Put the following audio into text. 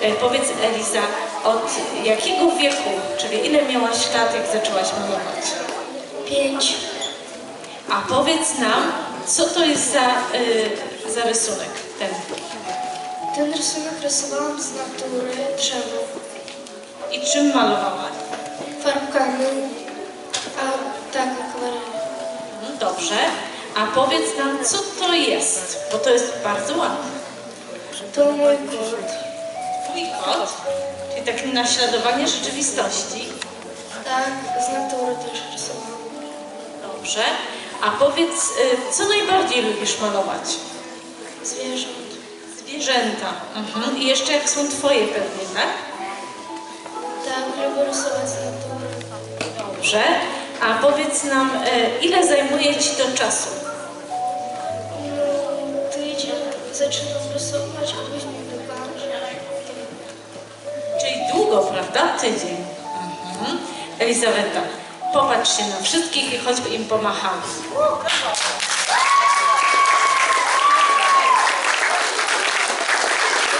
E, Powiedz Eliza, od jakiego wieku, czyli ile miałaś lat, jak zaczęłaś malować? Pięć. A powiedz nam, co to jest za, y, za rysunek ten? Ten rysunek rysowałam z natury drzewo. I czym malowałaś? Farbkami, a tak akwarelą. No dobrze. A powiedz nam, co to jest, bo to jest bardzo ładne. To mój kot. Twój czyli takie naśladowanie rzeczywistości. Tak, z natury też rysowałam. Dobrze. A powiedz, y, co najbardziej lubisz malować? Zwierząt. Zwierzęta. Mhm. I jeszcze jak są twoje pewnie, tak? Tak, lubię rysować z natury. Dobrze. A powiedz nam, y, ile zajmuje ci to czasu? No, tydzień zaczynam rysować, prawda? Tydzień. Mhm. Elizaweta, popatrz się na wszystkich i choćby im pomachamy.